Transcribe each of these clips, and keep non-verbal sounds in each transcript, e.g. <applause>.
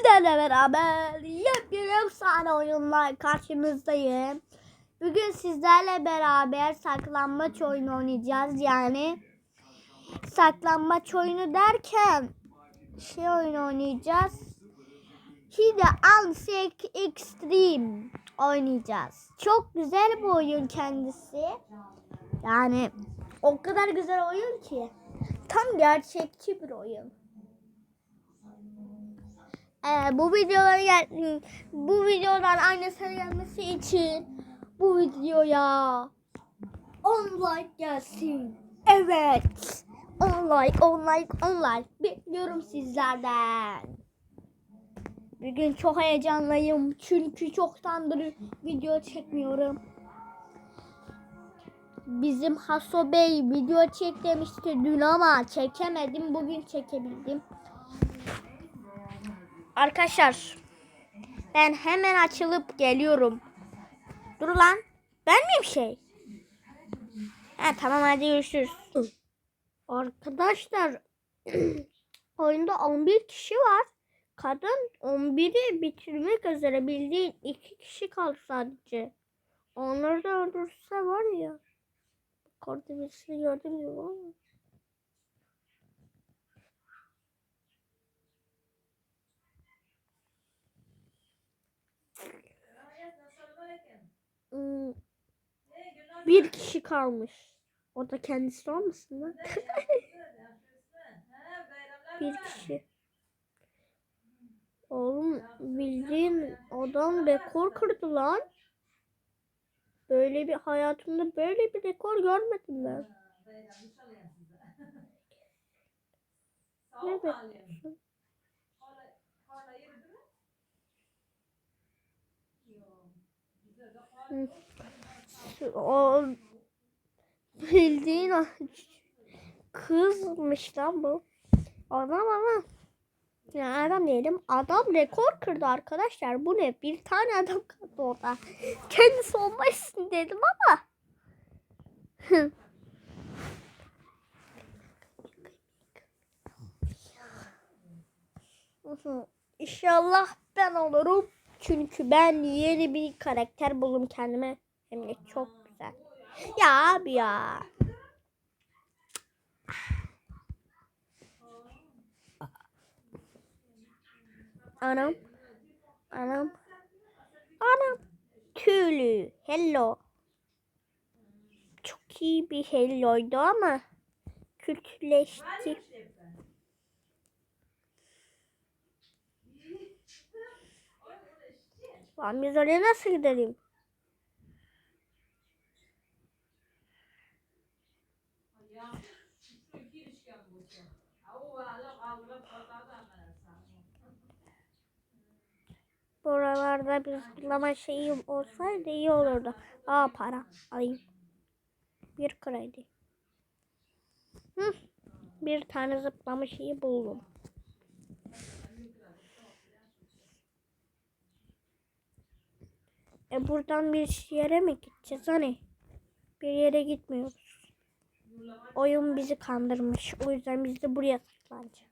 Sizlerle beraber yepyeni efsane oyunlar karşınızdayım. Bugün sizlerle beraber saklambaç oyunu oynayacağız. Yani saklambaç oyunu derken şey oyunu oynayacağız. Hide Ansek Extreme oynayacağız. Çok güzel bir oyun kendisi. Yani o kadar güzel oyun ki. Tam gerçekçi bir oyun. Ee, bu videoların gel bu videodan aynısının gelmesi için bu videoya 10 like gelsin. Evet. 10 like, 10 like, 10 like bekliyorum sizlerden. Bugün çok heyecanlıyım çünkü çoktandır video çekmiyorum. Bizim Haso Bey video çek demişti dün ama çekemedim. Bugün çekebildim. Arkadaşlar ben hemen açılıp geliyorum. Dur lan. Ben miyim şey? Ha, tamam hadi görüşürüz. Arkadaşlar <clears throat> oyunda 11 kişi var. Kadın 11'i bitirmek üzere bildiğin 2 kişi kaldı sadece. Onları da öldürse var ya. Orada birisini gördüm gibi Bir kişi kalmış. O da kendisi olmasın lan? <laughs> bir kişi. Oğlum bildiğin adam rekor kırdı lan. Böyle bir hayatımda böyle bir rekor görmedim ben. Ne bekliyorsun? O bildiğin kızmış lan bu. Adam ama ya adam diyelim adam rekor kırdı arkadaşlar. Bu ne? Bir tane adam kaldı orada. <laughs> Kendisi olmasın dedim ama. <laughs> İnşallah ben olurum. Çünkü ben yeni bir karakter buldum kendime. Hem de çok güzel. Ya abi ya. Anam. Anam. Anam. Tüylü. Hello. Çok iyi bir helloydu ama kötüleşti. Ben biz oraya nasıl gidelim? Buralarda bir zıplama şeyi olsaydı iyi olurdu. Aa para alayım. Bir kredi. Hı, bir tane zıplama şeyi buldum. E buradan bir yere mi gideceğiz hani? Bir yere gitmiyoruz. Oyun bizi kandırmış. O yüzden biz de buraya saklanacağız.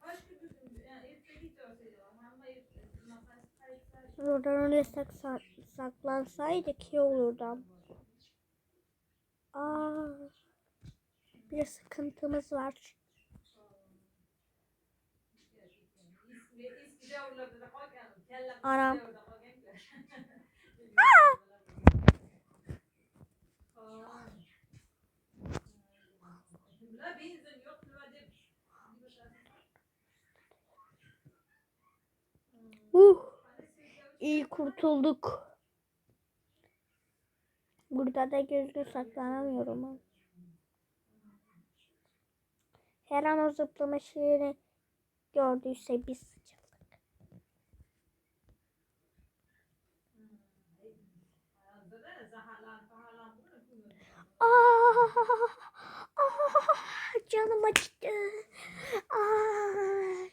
Buradan oraya saklan, saklansaydık iyi olurdu. ama. Aa, bir sıkıntımız var. Anam. Uh, iyi kurtulduk. Burada da gözlü saklanamıyorum. Her an o zıplama şeyini gördüyse biz sıçradık. Aa, aa, canım acıdı. Aa.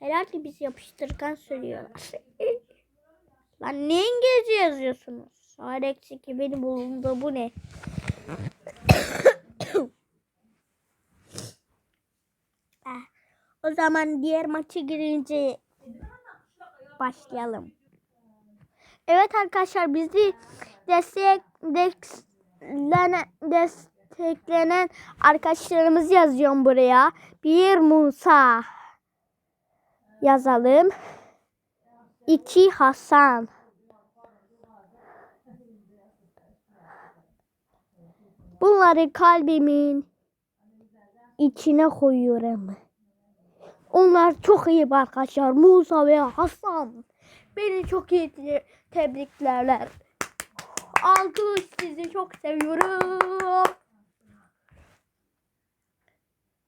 Herhalde biz yapıştırgan söylüyorlar. <laughs> Lan ne İngilizce yazıyorsunuz? Alex 2000 bulundu bu ne? <coughs> Ah, o zaman diğer maçı girince başlayalım. Evet arkadaşlar bizi destek desteklenen, desteklenen arkadaşlarımız yazıyorum buraya. Bir Musa yazalım. İki Hasan. Bunları kalbimin içine koyuyorum. Onlar çok iyi arkadaşlar. Musa ve Hasan. Beni çok iyi te- tebriklerler. Alkış sizi çok seviyorum.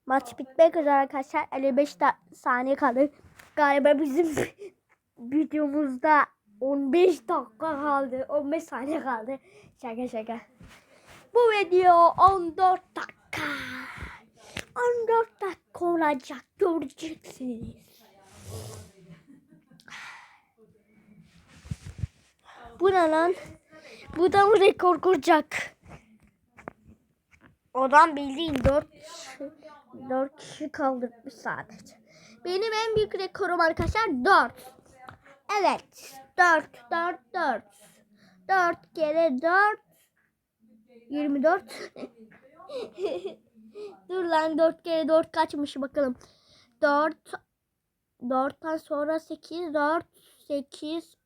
Maç bitmek üzere arkadaşlar. 55 da- saniye kaldı. Galiba bizim <laughs> videomuzda 15 dakika kaldı. 15 saniye kaldı. Şaka şaka. Bu video 14 dakika. 14 dakika olacak. Göreceksiniz. Bu ne lan? Bu da mı rekor kuracak? Odan bildiğin 4 4 kişi kaldırmış sadece. Benim en büyük rekorum arkadaşlar 4. Evet. 4 4 4. 4 kere 4 24. <laughs> Dur lan 4 kere 4 kaçmış bakalım. 4 4'ten sonra 8 4 8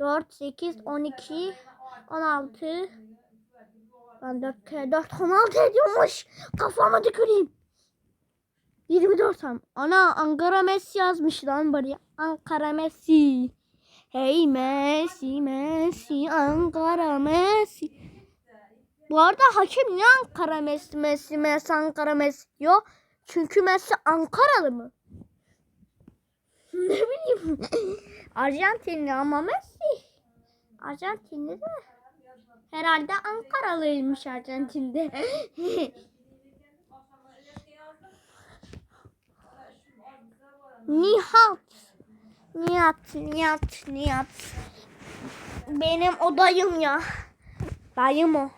4 8 12 16 Ben 4 kere 4 16 ediyormuş. Kafama tüküreyim. 24 tam. Ana Ankara Messi yazmış lan buraya. Ankara Messi. Hey Messi Messi Ankara Messi. Bu arada hakem niye Ankara Messi Messi Messi Ankara Messi diyor? Çünkü Messi Ankaralı mı? <laughs> ne bileyim. Arjantinli ama Messi. Arjantinli de. Herhalde Ankaralıymış Arjantin'de. <laughs> Nihat. Nihat, Nihat, Nihat. Benim o dayım ya. Dayım o.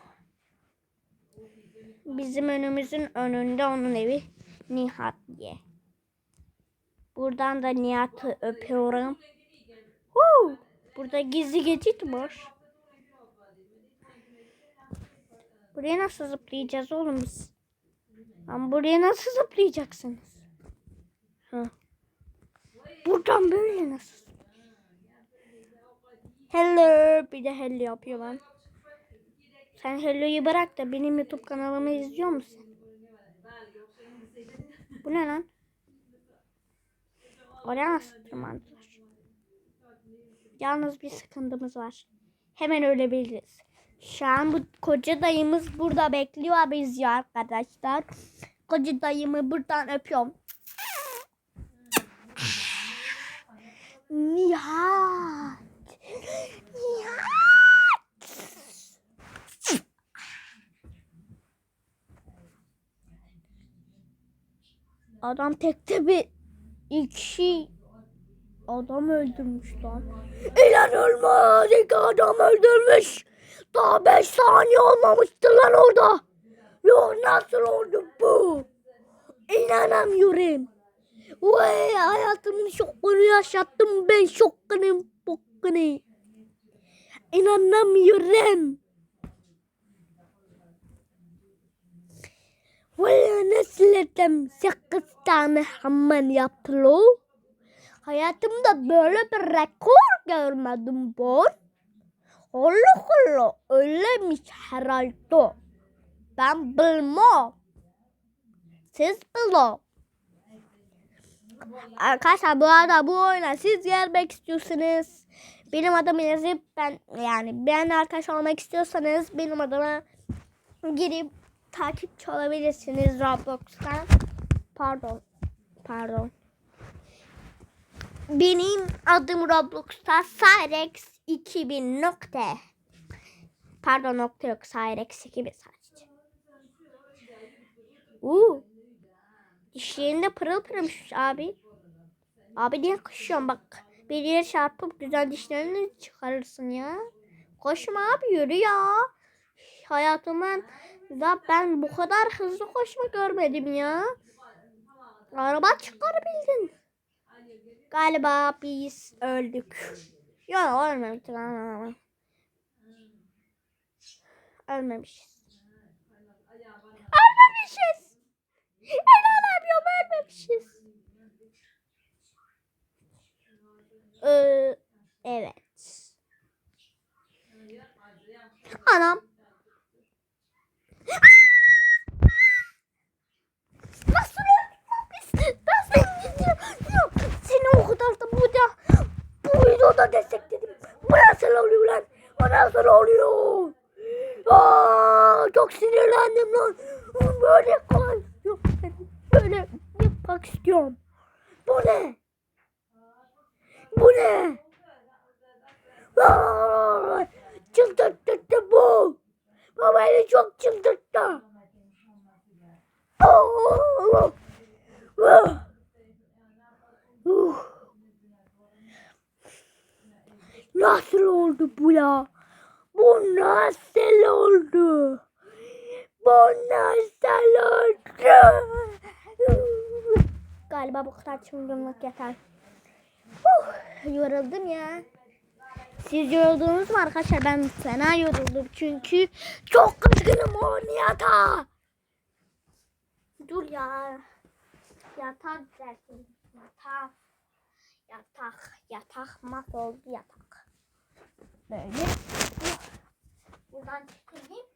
Bizim önümüzün önünde onun evi. Nihat diye. Buradan da Nihat'ı öpüyorum. Huu! Burada gizli geçit var. Buraya nasıl zıplayacağız oğlum biz? Ama buraya nasıl zıplayacaksınız? Ha. Buradan böyle nasıl? Hello. Bir de hello yapıyor lan. Sen hello'yu bırak da benim YouTube kanalımı izliyor musun? Bu ne lan? Oraya nasıl tırmandılar? Yalnız bir sıkıntımız var. Hemen ölebiliriz. Şu an bu koca dayımız burada bekliyor biz ya arkadaşlar. Koca dayımı buradan öpüyorum. Nihat. Nihat. Adam tekte bir iki adam öldürmüş lan. İnanılmaz iki adam öldürmüş. Daha beş saniye olmamıştı lan orada. Yok nasıl oldu bu? İnanamıyorum. Vay hayatımın şokunu yaşattım ben şokunu bokunu. İnanamıyorum. Vay nasıl ettim? Sekiz tane hemen yapılı. Hayatımda böyle bir rekor görmedim ben. Allah Allah öylemiş herhalde. Ben bilmem. Siz bilin. Arkadaşlar bu arada bu oyuna siz gelmek istiyorsanız benim adımı yazıp ben yani ben arkadaş olmak istiyorsanız benim adıma girip takipçi olabilirsiniz Roblox'tan. Pardon. Pardon. Benim adım Roblox'ta Cyrex 2000 nokta. Pardon nokta yok Cyrex 2000 sadece. Uuu. Dişlerinde pırıl pırılmış abi. Abi niye koşuyorsun bak. Bir yere çarpıp güzel dişlerini çıkarırsın ya. Koşma abi yürü ya. Hayatımın da ben bu kadar hızlı koşma görmedim ya. Araba çıkarabildin. Galiba biz öldük. Yok ölmemişiz. ama. Ölmemişiz. Ölmemişiz. İnanamıyorum ölmemişiz. Ee, evet. Anam. Nasıl öldük biz? Nasıl Yok, o kadar da burada bu videoda destekledim. Bu nasıl oluyor lan? Bu nasıl oluyor? Aa, çok sinirlendim lan. Böyle kolay. Yok böyle yapmak istiyorum. Bu ne? Bu ne? Aa, çıldırttı bu. Bu beni çok çıldırttı. Aa, aa. Uh. Nasıl oldu bu ya? Bu nasıl oldu? Bu nasıl oldu? Galiba bu kadar çıldırmak yeter. Uh, yoruldum ya. Siz yoruldunuz mu arkadaşlar? Ben fena yoruldum çünkü çok kızgınım o yatağa. Dur ya. Yatak dersin. Yatak. Yatak. Yatak mahvoldu yatak. Böyle. Buradan çıkayım.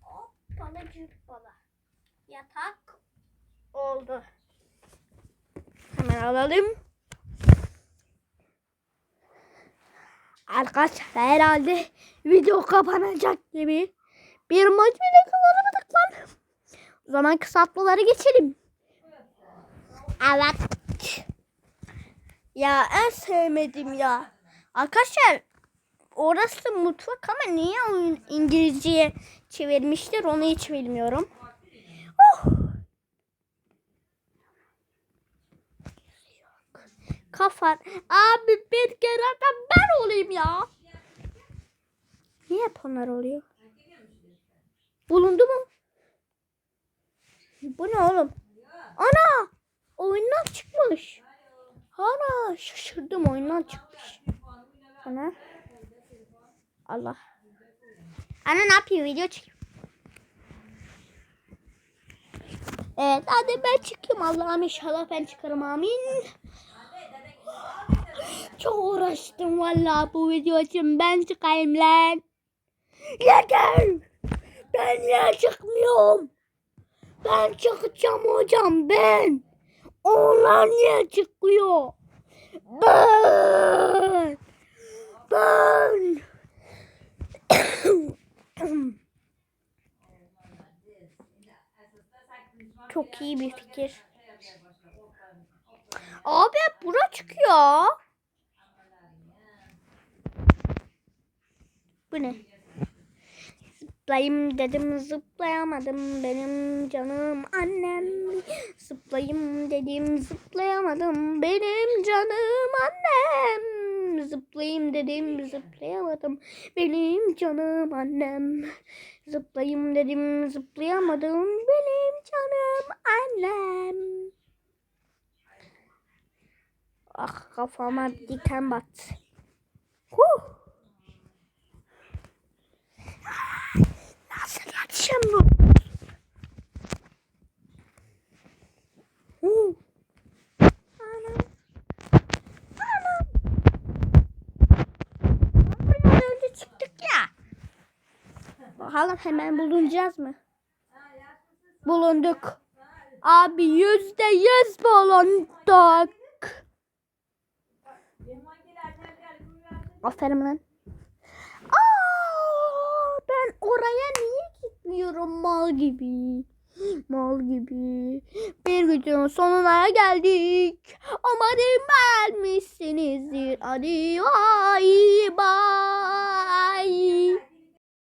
Hop bana cübbala. Yatak oldu. Hemen alalım. Arkadaşlar herhalde video kapanacak gibi. Bir maç bile kazanamadık lan. Zaman kısaltmaları geçelim. Evet. Ya en sevmedim ya. Arkadaşlar orası mutfak ama niye oyun İngilizceye çevirmişler onu hiç bilmiyorum. Oh. Kafan. Abi bir kere ben olayım ya. Niye hep onlar oluyor? Bulundu mu? Bu ne oğlum? Ana! Oyundan çıkmış. Ana şaşırdım oyundan çıkmış. Ana. Allah. Ana ne yapıyor? Video çekiyor. Evet hadi ben çıkayım. Allah'ım inşallah ben çıkarım amin. Çok uğraştım vallahi bu video için. Ben çıkayım lan. Yeter. Ben niye çıkmıyorum? Ben çıkacağım hocam ben. Onlar niye çıkıyor? Ben. Ben. <coughs> Çok iyi bir fikir. Abi bura çıkıyor. Bu ne? Zıplayayım dedim zıplayamadım benim canım annem. Zıplayayım dedim zıplayamadım benim canım annem. Zıplayayım dedim zıplayamadım benim canım annem. Zıplayayım dedim zıplayamadım benim canım annem. Ah kafama diken battı. Huh. Nasıl yetişem bu? Huh. Anam. Anam. Buraya önce çıktık ya. Bakalım hemen bulunacağız mı? Bulunduk. Abi yüzde yüz bulunduk. Aferin lan. Ben oraya niye gitmiyorum mal gibi? Mal gibi. Bir videonun sonuna geldik. Umarım beğenmişsinizdir. Hadi bay bay.